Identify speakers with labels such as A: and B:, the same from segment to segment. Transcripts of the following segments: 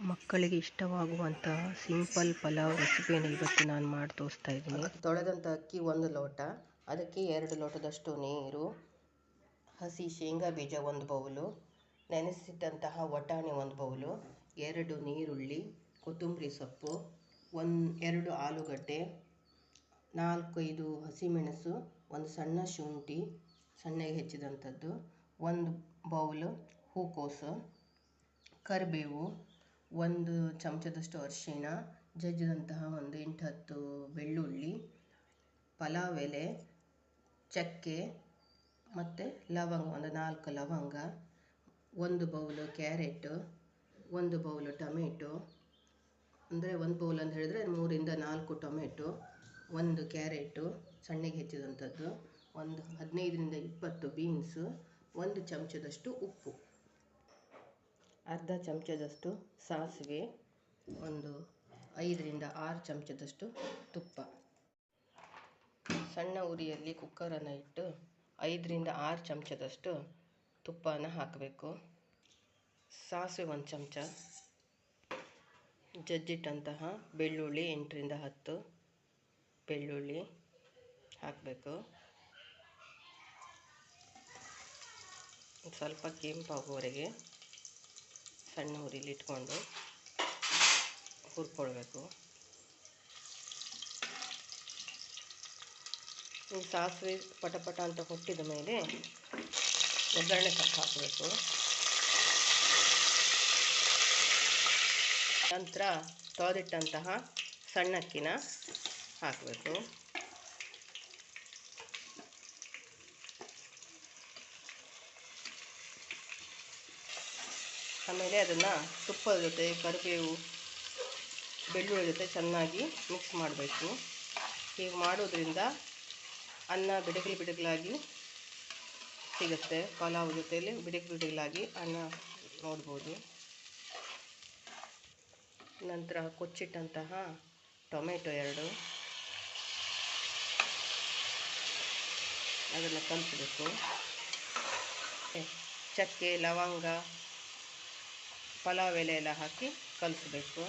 A: ಮಕ್ಕಳಿಗೆ ಇಷ್ಟವಾಗುವಂತಹ ಸಿಂಪಲ್ ಪಲಾವ್ ರೆಸಿಪಿಯನ್ನು ಇವತ್ತು ನಾನು ಮಾಡಿ ತೋರಿಸ್ತಾ ಇದ್ದೀನಿ.
B: ತೊಳೆದಂಥ ಅಕ್ಕಿ ಒಂದು ಲೋಟ, ಅದಕ್ಕೆ ಎರಡು ಲೋಟದಷ್ಟು ನೀರು, ಹಸಿ ಶೇಂಗಾ ಬೀಜ ಒಂದು ಬೌಲು, ನೆನೆಸಿಟ್ಟಂತಹ ವಟಾಣಿ ಒಂದು ಬೌಲು, ಎರಡು ನೀರುಳ್ಳಿ ಕೊತ್ತಂಬರಿ ಸೊಪ್ಪು, ಒಂದು ಎರಡು ಆಲೂಗಡ್ಡೆ ನಾಲ್ಕೈದು ಹಸಿಮೆಣಸು, ಒಂದು ಸಣ್ಣ ಶುಂಠಿ, ಸಣ್ಣಗೆ ಹೆಚ್ಚಿದಂಥದ್ದು, ಒಂದು ಬೌಲು ಹೂಕೋಸು ಕರಿಬೇವು ಒಂದು ಚಮಚದಷ್ಟು ಅರಿಶಿಣ, ಜಜ್ಜಿದಂತಹ ಒಂದು ಎಂಟು ಹತ್ತು ಬೆಳ್ಳುಳ್ಳಿ, ಪಲಾವ್ ಎಲೆ, ಚಕ್ಕೆ ಮತ್ತು ಲವಂಗ, ಒಂದು ನಾಲ್ಕು ಲವಂಗ, ಒಂದು ಬೌಲು ಕ್ಯಾರೆಟು, ಒಂದು ಬೌಲು ಟೊಮೆಟೊ, ಅಂದರೆ ಒಂದು ಬೌಲ್ ಅಂತ ಹೇಳಿದರೆ ಮೂರಿಂದ ನಾಲ್ಕು ಟೊಮೆಟೊ, ಒಂದು ಕ್ಯಾರೆಟು, ಸಣ್ಣಗೆ ಹೆಚ್ಚಿದಂಥದ್ದು, ಒಂದು ಹದಿನೈದರಿಂದ ಇಪ್ಪತ್ತು ಬೀನ್ಸು, ಒಂದು ಚಮಚದಷ್ಟು ಉಪ್ಪು. ಅರ್ಧ ಚಮಚದಷ್ಟು ಸಾಸಿವೆ, ಒಂದು ಐದರಿಂದ ಆರು ಚಮಚದಷ್ಟು ತುಪ್ಪ. ಸಣ್ಣ ಉರಿಯಲ್ಲಿ ಕುಕ್ಕರನ್ನು ಇಟ್ಟು ಐದರಿಂದ ಆರು ಚಮಚದಷ್ಟು ತುಪ್ಪನ ಹಾಕಬೇಕು. ಸಾಸಿವೆ ಒಂದು ಚಮಚ, ಜಜ್ಜಿಟ್ಟಂತಹ ಬೆಳ್ಳುಳ್ಳಿ ಎಂಟರಿಂದ ಹತ್ತು ಬೆಳ್ಳುಳ್ಳಿ ಹಾಕಬೇಕು. ಸ್ವಲ್ಪ ಕೆಂಪಾಗುವವರೆಗೆ ಸಣ್ಣ ಉರಿಲಿ ಇಟ್ಕೊಂಡು ಹುರ್ಕೊಳ್ಬೇಕು. ಸಾಸಿವೆ ಪಟ ಪಟ ಅಂತ ಹುಟ್ಟಿದ ಮೇಲೆ ಒಗ್ಗರಣೆ ಸೊಪ್ಪು ಹಾಕಬೇಕು. ನಂತರ ತೊಳೆದಿಟ್ಟಂತಹ ಸಣ್ಣಕ್ಕಿನ ಹಾಕಬೇಕು. ಆಮೇಲೆ ಅದನ್ನು ತುಪ್ಪದ ಜೊತೆ, ಕರಿಬೇವು, ಬೆಳ್ಳುಳ್ಳಿ ಜೊತೆ ಚೆನ್ನಾಗಿ ಮಿಕ್ಸ್ ಮಾಡಬೇಕು. ಹೀಗೆ ಮಾಡೋದ್ರಿಂದ ಅನ್ನ ಬಿಡಗಲು ಬಿಡಗಲಾಗಿ ಸಿಗುತ್ತೆ. ಪಲಾವ್ ಜೊತೆಯಲ್ಲಿ ಬಿಡಗಲು ಬಿಡಗಲಾಗಿ ಅನ್ನ ನೋಡ್ಬೋದು. ನಂತರ ಕೊಚ್ಚಿಟ್ಟಂತಹ ಟೊಮೆಟೊ ಎರಡು. ಅದನ್ನು ಕಲಿಸಬೇಕು ಚಕ್ಕೆ, ಲವಂಗ ಪಲಾವ್ ಎಲೆ ಎಲ್ಲ ಹಾಕಿ ಕಲಿಸ್ಬೇಕು.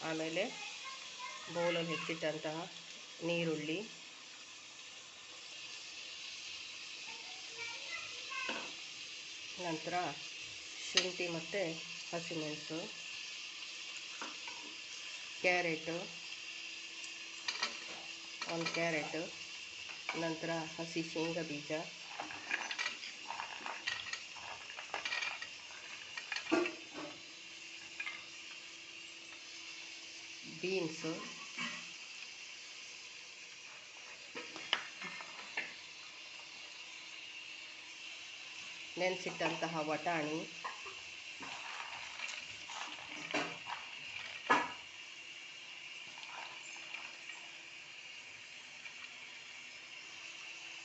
B: ಆಮೇಲೆ ಬೌಲಲ್ಲಿ ಹೆಚ್ಚಿಟ್ಟಂತಹ ನೀರುಳ್ಳಿ. ನಂತರ ಶುಂಠಿ ಮತ್ತು ಹಸಿಮೆಣಸು. ಕ್ಯಾರೆಟು. ಒಂದು ಕ್ಯಾರೆಟು. ನಂತರ ಹಸಿ ಶೇಂಗಾ ಬೀಜ. ಬೀನ್ಸು ನೆನೆಸಿಟ್ಟಂತಹ ವಟಾಣಿ.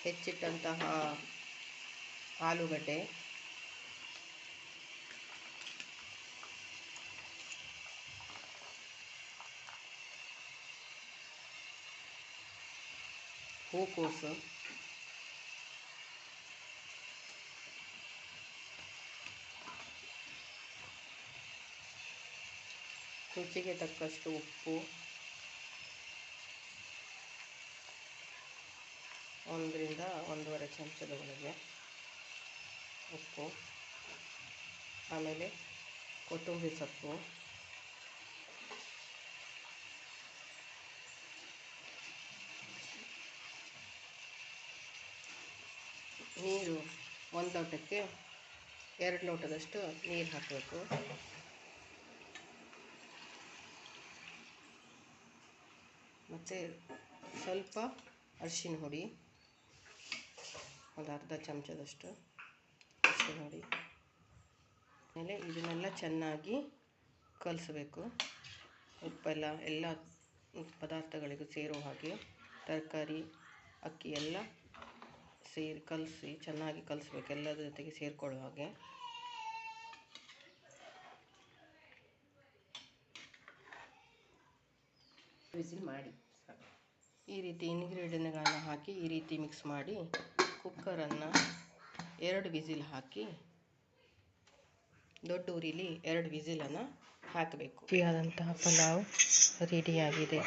B: ಹೆಚ್ಚಿಟ್ಟಂತಹ ಆಲೂಗಡ್ಡೆ. ಹೂಕೋಸು ರುಚಿಗೆ ತಕ್ಕಷ್ಟು ಉಪ್ಪು. ಒಂದರಿಂದ ಒಂದೂವರೆ ಚಮಚದ ಒಳಗೆ ಉಪ್ಪು. ಆಮೇಲೆ ಕೊತ್ತಂಬರಿ ಸೊಪ್ಪು. ನೀರು ಒಂದು ಲೋಟಕ್ಕೆ ಎರಡು ಲೋಟದಷ್ಟು ನೀರು ಹಾಕಬೇಕು. ಮತ್ತು ಸ್ವಲ್ಪ ಅರಿಶಿನ ಹುಡಿ ಒಂದು ಅರ್ಧ ಚಮಚದಷ್ಟು ಅರಿಶಿನ ಹುಡಿ ಆಮೇಲೆ ಇದನ್ನೆಲ್ಲ ಚೆನ್ನಾಗಿ ಕಲಿಸ್ಬೇಕು. ಉಪ್ಪೆಲ್ಲ ಎಲ್ಲ ಪದಾರ್ಥಗಳಿಗೂ ಸೇರೋ ಹಾಗೆ ತರಕಾರಿ, ಅಕ್ಕಿ ಎಲ್ಲ ಸೇರಿ ಕಲಸಿ ಚೆನ್ನಾಗಿ ಕಲಿಸ್ಬೇಕು ಎಲ್ಲದ್ರ ಜೊತೆಗೆ ಸೇರಿಕೊಳ್ಳೋ ಹಾಗೆ. ವಿಸಿಲ್ ಮಾಡಿ ಈ ರೀತಿ ಇಂಗ್ರೀಡಿಯೆಂಟ್ಗಳನ್ನ ಹಾಕಿ ಈ ರೀತಿ ಮಿಕ್ಸ್ ಮಾಡಿ ಕುಕ್ಕರನ್ನು ಎರಡು ವಿಸಿಲ್ ಹಾಕಿ ದೊಡ್ಡ ಉರಿಲಿ ಎರಡು ವಿಸಿಲನ್ನು ಹಾಕಬೇಕು.
A: ಆದಂತಹ ಪಲಾವ್ ರೆಡಿಯಾಗಿದೆ